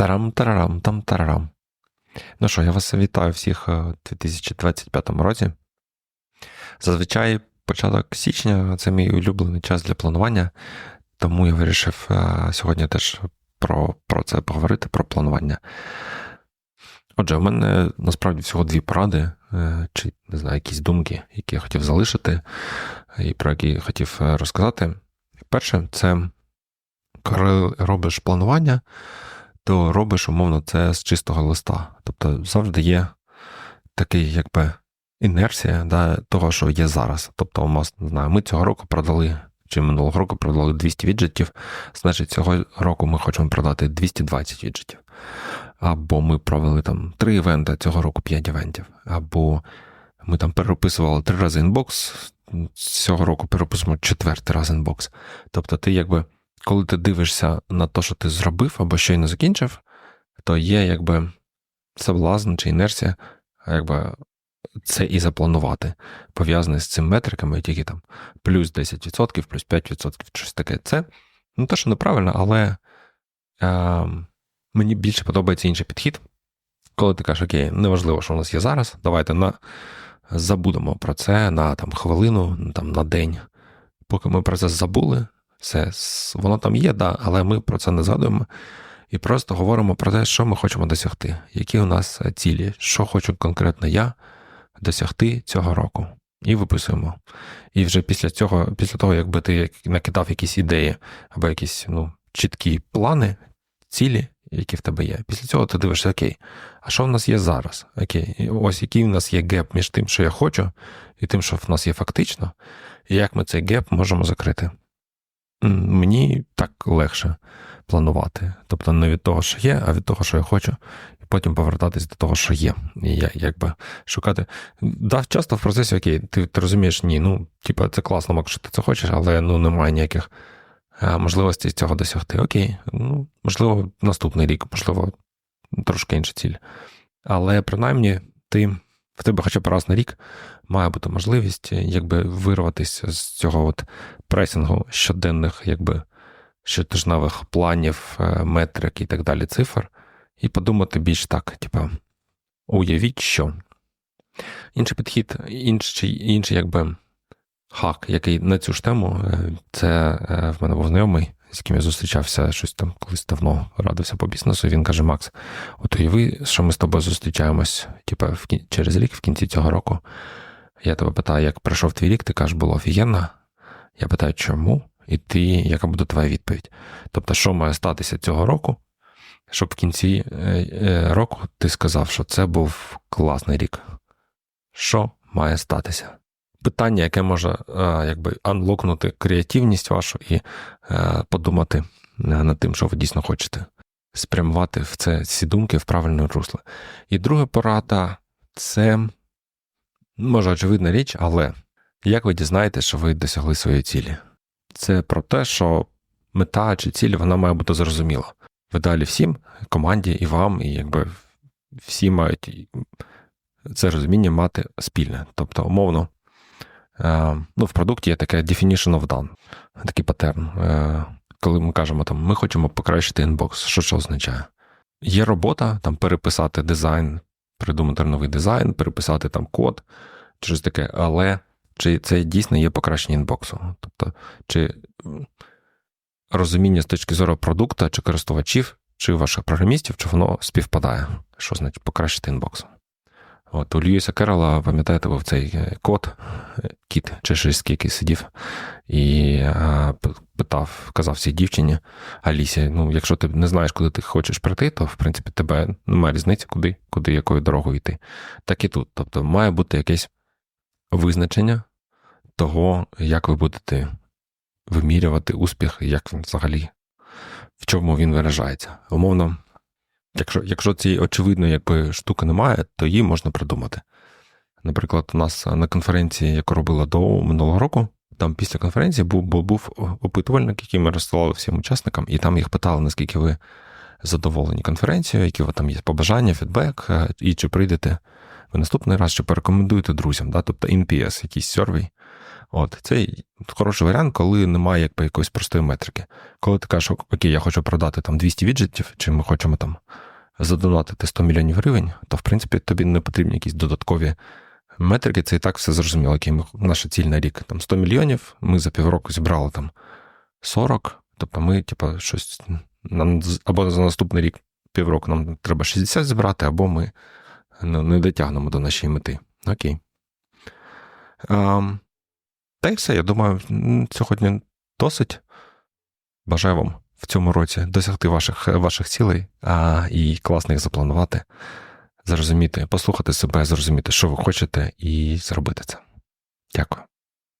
Тарам-тарарам, там тарарам. Ну що, я вас вітаю всіх у 2025 році. Зазвичай початок січня це мій улюблений час для планування, тому я вирішив е, сьогодні теж про, про це поговорити, про планування. Отже, у мене насправді всього дві поради, е, чи не знаю, якісь думки, які я хотів залишити, і про які я хотів е, розказати. Перше, це коли робиш планування то робиш, умовно, це з чистого листа. Тобто завжди є такий, якби, інерція да, того, що є зараз. Тобто, не знаю, ми цього року продали, чи минулого року продали 200 віджитів, значить, цього року ми хочемо продати 220 віджитів. Або ми провели там 3 івенти, цього року 5 івентів. Або ми там переписували три рази інбокс, цього року переписуємо четвертий раз інбокс. Тобто, ти якби коли ти дивишся на те, що ти зробив або щойно закінчив, то є якби соблазн чи інерція, якби це і запланувати, пов'язане з цими метриками, тільки там плюс 10%, плюс 5%, щось таке. Це не те, що неправильно, але е, мені більше подобається інший підхід. Коли ти кажеш, окей, неважливо, що у нас є зараз, давайте на, забудемо про це на там, хвилину, там, на день. Поки ми про це забули, все, воно там є, да, але ми про це не згадуємо і просто говоримо про те, що ми хочемо досягти, які у нас цілі, що хочу конкретно я досягти цього року. І виписуємо. І вже після цього, після того, якби ти накидав якісь ідеї або якісь ну, чіткі плани, цілі, які в тебе є. Після цього ти дивишся, окей, а що в нас є зараз? Окей, ось який в нас є геп між тим, що я хочу, і тим, що в нас є фактично, і як ми цей геп можемо закрити мені так легше планувати. Тобто не від того, що є, а від того, що я хочу, і потім повертатись до того, що є. І я якби шукати. Да, часто в процесі, окей, ти ти розумієш, ні, ну, типа, це класно, якщо ти це хочеш, але ну немає ніяких можливостей цього досягти. Окей, ну, можливо, наступний рік, можливо, трошки інша ціль. Але принаймні ти. В тебе хоча б раз на рік має бути можливість якби вирватися з цього от пресінгу щоденних, якби щотижневих планів, е, метрик і так далі цифр, і подумати більш так, типа, уявіть, що. Інший підхід, інший, інший якби хак, який на цю ж тему, е, це е, в мене був знайомий, з яким я зустрічався щось там колись давно радився по бізнесу. Він каже: Макс, от уяви, що ми з тобою зустрічаємось, типа, в через рік, в кінці цього року. Я тебе питаю, як пройшов твій рік, ти кажеш, було офігенно. Я питаю, чому? І ти, яка буде твоя відповідь? Тобто, що має статися цього року, щоб в кінці е, е, року ти сказав, що це був класний рік? Що має статися? Питання, яке може е, якби анлокнути креативність вашу і подумати над тим, що ви дійсно хочете, спрямувати в це ці думки в правильне русло. І друга порада це може очевидна річ, але як ви дізнаєтесь, що ви досягли своєї цілі? Це про те, що мета чи ціль вона має бути зрозуміла. Ви далі всім, команді і вам, і якби всі мають це розуміння мати спільне. Тобто, умовно, е, ну, в продукті є таке definition of done, такий паттерн. Е, коли ми кажемо, там, ми хочемо покращити інбокс, що це означає? Є робота там переписати дизайн, придумати новий дизайн, переписати там код, щось таке, але чи це дійсно є покращення інбоксу. Тобто, чи розуміння з точки зору продукту, чи користувачів, чи ваших програмістів, чи воно співпадає, що значить покращити інбокс. От у Льюіса Керола, пам'ятаєте, був цей е, код, е, кіт чеширський, який сидів, і питав, казав цій дівчині Алісі: ну, якщо ти не знаєш, куди ти хочеш прийти, то в принципі тебе немає різниці, куди, куди якою дорогою йти. Так і тут. Тобто має бути якесь визначення того, як ви будете вимірювати успіх, як він взагалі, в чому він виражається. Умовно, якщо якщо цієї очевидної якби, штуки немає, то її можна придумати. Наприклад, у нас на конференції, яку робила до минулого року, там після конференції був був опитувальник, який ми розсилали всім учасникам, і там їх питали, наскільки ви задоволені конференцією, які вас там є побажання, фідбек, е, і чи прийдете ви наступний раз, чи порекомендуєте друзям, да? тобто NPS, якийсь сервій. От, це хороший варіант, коли немає якби якоїсь простої метрики. Коли ти кажеш, окей, я хочу продати там 200 віджитів, чи ми хочемо там задонатити 100 мільйонів гривень, то в принципі тобі не потрібні якісь додаткові метрики. Це і так все зрозуміло, який ми, наша ціль на рік. Там 100 мільйонів, ми за півроку зібрали там 40, тобто ми, типу, щось нам або за наступний рік півроку нам треба 60 зібрати, або ми ну, не дотягнемо до нашої мети. Окей. Um, та й все, я думаю, сьогодні досить. Бажаю вам в цьому році досягти ваших ваших цілей а, і класно їх запланувати, зрозуміти, послухати себе, зрозуміти, що ви хочете, і зробити це. Дякую.